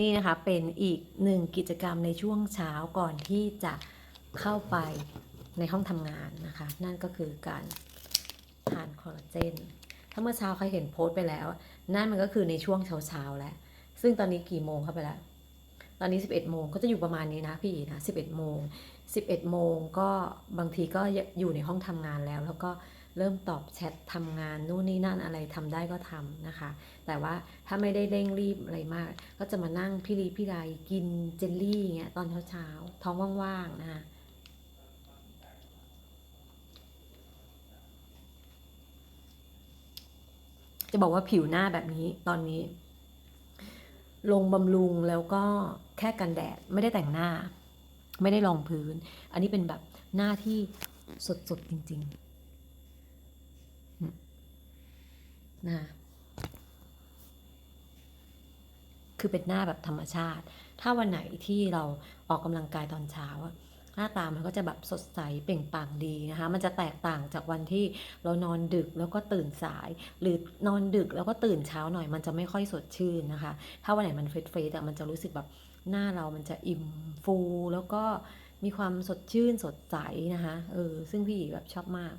นี่นะคะเป็นอีกหนึ่งกิจกรรมในช่วงเช้าก่อนที่จะเข้าไปในห้องทำงานนะคะ นั่นก็คือการทานคอลลาเจน ถ้าเมื่อเช้าใครเห็นโพสต์ไปแล้ว นั่นมันก็คือในช่วงเช้าๆแล้ว ซึ่งตอนนี้กี่โมงเข้าไปแล้ว ตอนนี้ 11 โมงก็จะอยู่ประมาณนี้นะพี่นะ11 โมง 11 โมงก็บางทีก็อยู่ในห้องทำงานแล้ว แล้วก็ เริ่มตอบแชททำงานนู่นนี่นั่นอะไรทำได้ก็ทำนะคะ แต่ว่าถ้าไม่ได้เร่งรีบอะไรมาก ก็จะมานั่งพี่ลีพี่ไรกินเจลลี่อย่างเงี้ยตอนเช้าๆท้องว่างๆนะคะจะบอกว่าผิวหน้าแบบนี้ตอนนี้ ลงบำรุงแล้วก็แค่กันแดดไม่ได้แต่งหน้า ไม่ได้รองพื้น อันนี้เป็นแบบหน้าที่สดๆจริง ๆอืม นะคือเป็นหน้าแบบธรรมชาติ ถ้าวันไหนที่เราออกกำลังกายตอนเช้าอะหน้าตามันก็จะแบบสดใสเปล่งปลั่งดีนะคะ มันจะแตกต่างจากวันที่เรานอนดึกแล้วก็ตื่นสาย หรือนอนดึกแล้วก็ตื่นเช้าหน่อย มันจะไม่ค่อยสดชื่นนะคะ ถ้าวันไหนมันเฟรชเฟรชอะมันจะรู้สึกแบบหน้าเรามันจะอิ่มฟูแล้วก็มีความสดชื่นสดใสนะคะ เออ ซึ่งพี่แบบชอบมาก